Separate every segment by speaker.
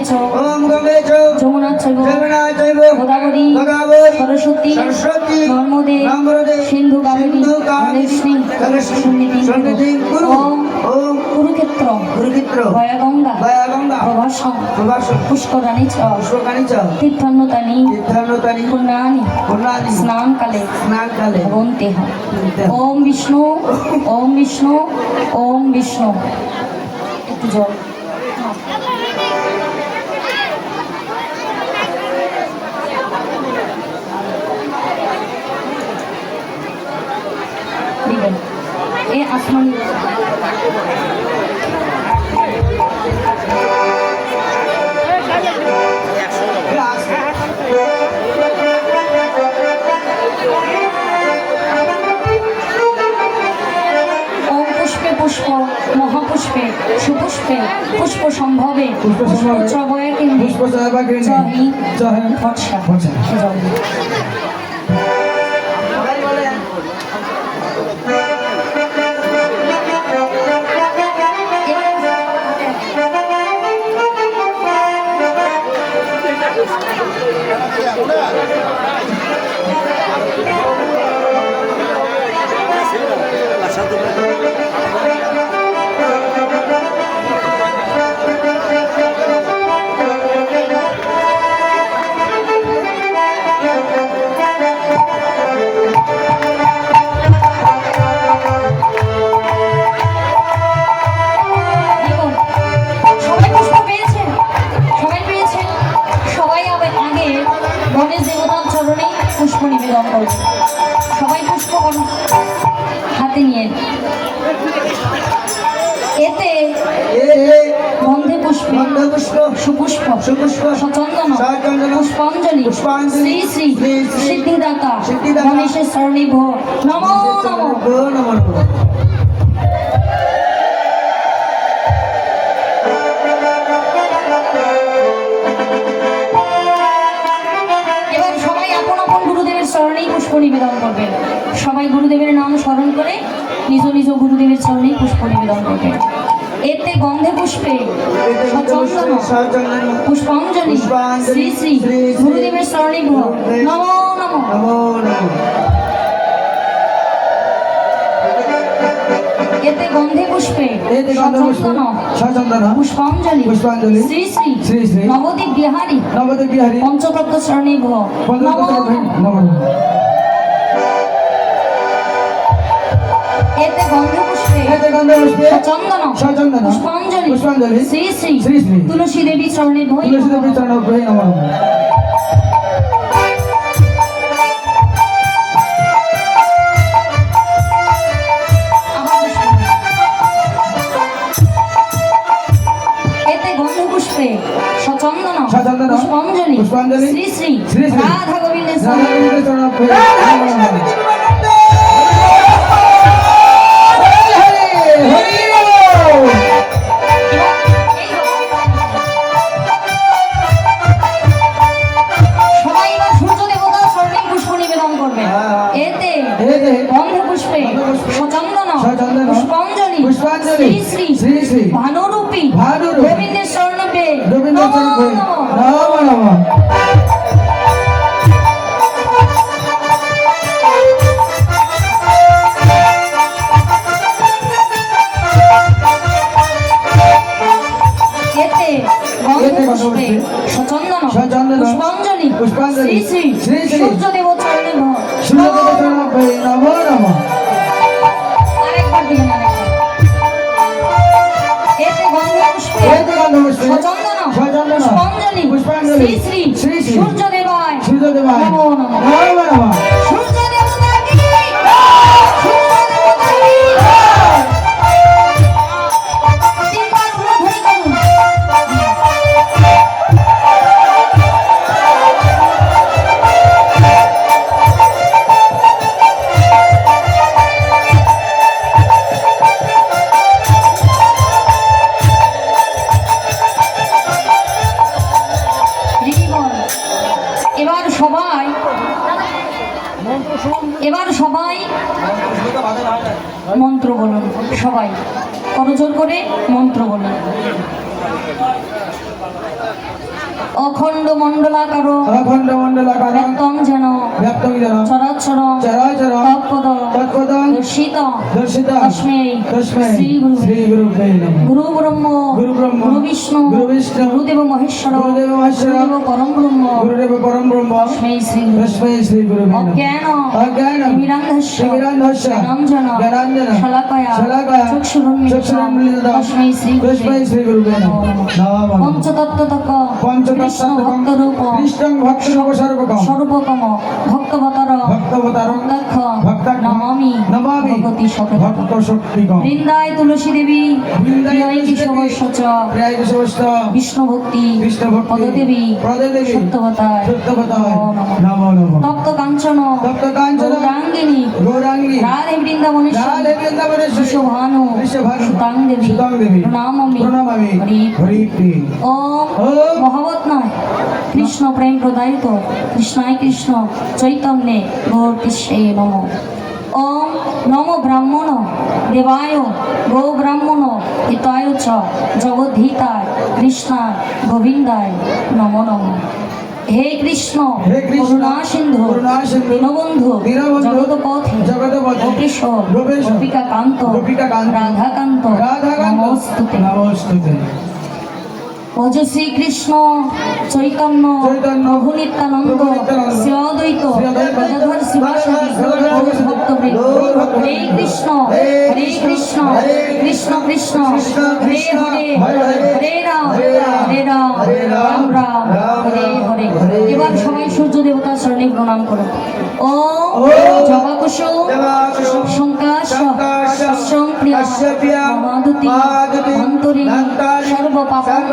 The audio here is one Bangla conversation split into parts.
Speaker 1: গঙ্গে চ
Speaker 2: ওম গঙ্গে চ
Speaker 1: যমুনা চৈব
Speaker 2: যমুনা চৈব
Speaker 1: গোদাবরী
Speaker 2: গোদাবরী
Speaker 1: সরস্বতী
Speaker 2: সরস্বতী
Speaker 1: নর্মদে
Speaker 2: নর্মদে
Speaker 1: সিন্ধু কাবেরী
Speaker 2: কাবেরী
Speaker 1: ধলেশ্বরী
Speaker 2: ধলেশ্বরী
Speaker 1: সন্নিধি
Speaker 2: সন্নিধি কুরু।
Speaker 1: ওম
Speaker 2: ওম
Speaker 1: কুরুক্ষেত্র
Speaker 2: কুরুক্ষেত্র
Speaker 1: গঙ্গা
Speaker 2: গয়া গঙ্গা
Speaker 1: প্রভাসম পুষ্করাণী চ
Speaker 2: পুষ্পকানি চ
Speaker 1: তীর্থন্নতানি
Speaker 2: তীর্থানুতানি
Speaker 1: পুণ্যানি
Speaker 2: পুণ্যানি
Speaker 1: স্নানকালে
Speaker 2: স্নানকালে
Speaker 1: ভবন্তেহ ওম বিষ্ণু ওম বিষ্ণু ওম বিষ্ণু একটু জল দিবেন এ আসমানি পুষ্প মহাপুষ্পে সুপুষ্পে পুষ্প সম্ভবে
Speaker 2: পুষ্প সম্ভবে, পুষ্প
Speaker 1: সবাই পুষ্প হাতে নিয়ে এতে গন্ধে পুষ্পে
Speaker 2: পুষ্প
Speaker 1: সুপুষ্প
Speaker 2: সুপুষ্প
Speaker 1: সচন্দন পুষ্পাঞ্জলি শ্রী শ্রী সিদ্ধিদাতা গণেশের স্বর্ণিভ নম নম
Speaker 2: নমো।
Speaker 1: নিবেদন করবেন। সবাই গুরুদেবের নাম স্মরণ করে নিজ নিজ গুরুদেবের চরণেই পুষ্প নিবেদন করবেন। এতে গন্ধে পুষ্পে পুষ্পাঞ্জলি শ্রী শ্রী গুরুদেবের চরণে ভোর নমো নমো। এতে গন্ধে পুষ্পে পুষ্পাঞ্জলি
Speaker 2: পুষ্পাঞ্জলি
Speaker 1: শ্রী শ্রী
Speaker 2: শ্রী শ্রী
Speaker 1: নবদ্বীপ বিহারী
Speaker 2: নবদ্বীপ বিহারী
Speaker 1: পঞ্চতত্ত্ব চরণে ভোর নমো নমো। এতে গন্ধে পুষ্পে
Speaker 2: এতে গন্ধে পুষ্পে
Speaker 1: চন্দন
Speaker 2: সচন্দন
Speaker 1: পুষ্পাঞ্জলি
Speaker 2: পুষ্পাঞ্জলি
Speaker 1: শ্রী শ্রী
Speaker 2: শ্রী শ্রী।
Speaker 1: তুলসী দেবী চরণে ভৈ
Speaker 2: তুলসী দেবী চরণ প্রহে নমো।
Speaker 1: পুষ্পাঞ্জলি
Speaker 2: পুষ্পাঞ্জলি
Speaker 1: শ্রী শ্রী রাধা গোবিন্দের
Speaker 2: রাধা গোবিন্দের চরণ প্রহে নমো।
Speaker 1: শ্রী শ্রী ভানুরূপী
Speaker 2: ভানুরূপী
Speaker 1: গোবিন্দের স্বর্ণপে।
Speaker 2: রবীন্দ্র চরণ
Speaker 1: শ্রী শ্রী সূর্য দেবায়
Speaker 2: সূর্য দেবায়
Speaker 1: করজোর করে মন্ত্র বলুন অখণ্ড মণ্ডলাকার।
Speaker 3: অখণ্ড মণ্ডলাকার।
Speaker 1: ব্যক্তং যেন।
Speaker 3: ব্যক্তং যেন।
Speaker 1: চরাচর।
Speaker 3: চরাচর।
Speaker 1: তৎপদ।
Speaker 3: তৎপদ।
Speaker 1: দর্শিত।
Speaker 3: দর্শিত।
Speaker 1: তস্মৈ
Speaker 3: তস্মৈ
Speaker 1: শ্রী গুরু
Speaker 3: শ্রী গুরু
Speaker 1: গুরু ব্রহ্ম
Speaker 3: গুরু ব্রহ্ম
Speaker 1: গুরু বিষ্ণু।
Speaker 3: গুরু বিষ্ণু
Speaker 1: গুরুদেব মহেশ্বর।
Speaker 3: গুরুদেব মহেশ্বর।
Speaker 1: গুরুদেব পরম ব্রহ্ম।
Speaker 3: গুরুদেব পরম ব্রহ্ম।
Speaker 1: তস্মৈ শ্রী
Speaker 3: তস্মৈ শ্রী গুরু
Speaker 1: অজ্ঞান।
Speaker 3: অজ্ঞান।
Speaker 1: মিরান্ধস্য
Speaker 3: মিরান্ধস্য
Speaker 1: জ্ঞানঞ্জন।
Speaker 3: জ্ঞানঞ্জন।
Speaker 1: শলাকায়া।
Speaker 3: শলাকায়া। চক্ষুরুন্মিলিত।
Speaker 1: তস্মৈ শ্রী
Speaker 3: তস্মৈ শ্রী গুরু
Speaker 1: পঞ্চতত্ত্বতক। পঞ্চ কৃষ্ণ
Speaker 3: পঞ্চতত্ত্বতকং
Speaker 1: ভক্তরূপ
Speaker 3: কৃষ্ণং ভক্তরূপ সর্বকং
Speaker 1: সর্বকম ভক্তবতর
Speaker 3: ভক্তবতারং
Speaker 1: ভক্তাক্ষ
Speaker 3: ভক্তাক্ষ
Speaker 1: নমামি
Speaker 3: নমামি
Speaker 1: ভগবতী সকল
Speaker 3: ভক্ত শক্তিকং
Speaker 1: বৃন্দায় তুলসী দেবী
Speaker 3: বৃন্দায়
Speaker 1: প্রিয়
Speaker 3: তুলসী
Speaker 1: কেশব
Speaker 3: দেবী,
Speaker 1: সচ
Speaker 3: প্রায় সমস্ত
Speaker 1: বিষ্ণু ভক্তি
Speaker 3: কৃষ্ণ ভক্তি
Speaker 1: পদদেবী
Speaker 3: পদদেবী
Speaker 1: সত্যবতায়
Speaker 3: সত্যবতায়
Speaker 1: নমো
Speaker 3: নমো। নমো
Speaker 1: তপ্ত কাঞ্চন
Speaker 3: তপ্ত কাঞ্চন
Speaker 1: গৌরাঙ্গিনী
Speaker 3: গৌরাঙ্গী
Speaker 1: রাধে বৃন্দাবনেশ্বরী
Speaker 3: রাধে বৃন্দাবনেশ্বরী
Speaker 1: বিশ্বভানু
Speaker 3: বিশ্বভানু
Speaker 1: সুতাং দেবী
Speaker 3: সুতাং দেবী
Speaker 1: প্রণামামি
Speaker 3: প্রণামামি
Speaker 1: হরি
Speaker 3: হরি ওম
Speaker 1: মহাবত নয় কৃষ্ণ প্রেম প্রদায়িত কৃষ্ণায় কৃষ্ণ চৈতন্যে গৌর কৃষ্ণে নম ওম নম ব্রাহ্মণ দেবায় গো ব্রাহ্মণ হিতায় চ জগদ্ধিতায় কৃষ্ণায় গোবিন্দায় নম নম হে কৃষ্ণ
Speaker 3: হে কৃষ্ণ,
Speaker 1: করুণা সিন্ধু দীনবন্ধু জগৎপথে গোপিকা কান্ত রাধাকান্ত নমস্তুতে
Speaker 3: নমস্তুতে
Speaker 1: ভজ শ্রীকৃষ্ণ চৈতন্য প্রভু নিত্যানন্দ
Speaker 3: প্রভু নিত্যানন্দ,
Speaker 1: শ্রী অদ্বৈত
Speaker 3: শ্রী অদ্বৈত,
Speaker 1: গদাধর শিবাসাদি গৌর ভক্তবৃন্দ। হরে কৃষ্ণ
Speaker 3: হরে কৃষ্ণ,
Speaker 1: কৃষ্ণ কৃষ্ণ হরে হরে
Speaker 3: হরে
Speaker 1: রাম
Speaker 3: হরে রাম,
Speaker 1: রাম
Speaker 3: রাম,
Speaker 1: হরে হরে। এবার। সবাই সূর্য দেবতার শরণে প্রণাম করো। ও সংক্রিয়া
Speaker 3: অস্য প্রিয়া,
Speaker 1: মহাদুতি
Speaker 3: মহাদুতি,
Speaker 1: ধন্তরি
Speaker 3: ধন্তরি,
Speaker 1: সর্বপাপন্ন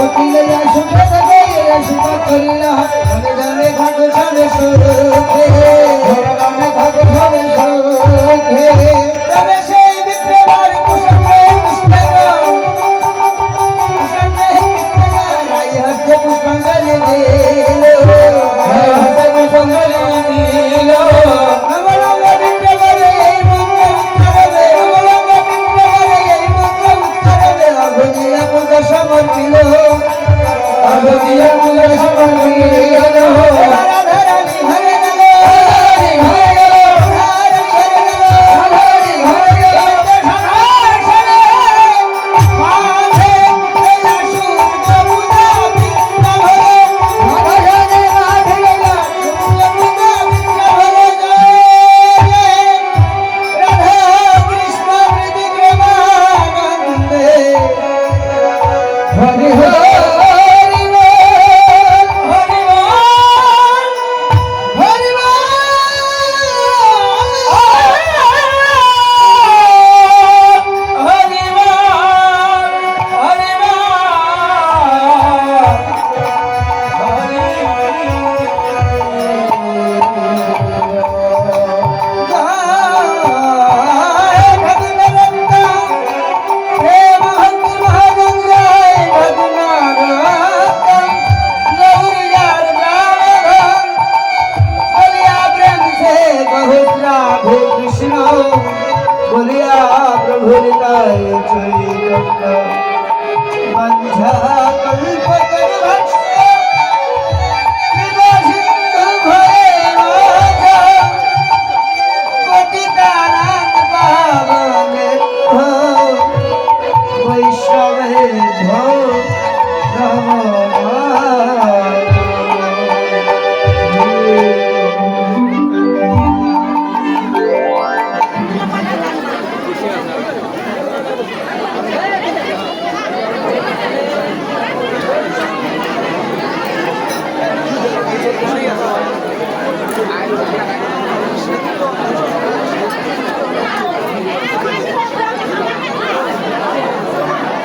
Speaker 3: কোকিলে
Speaker 2: আসুন সবে
Speaker 3: আসুন কল্লা জানে জানে ঘট
Speaker 2: জানে সরোখে জানে ঘট জানে সরোখে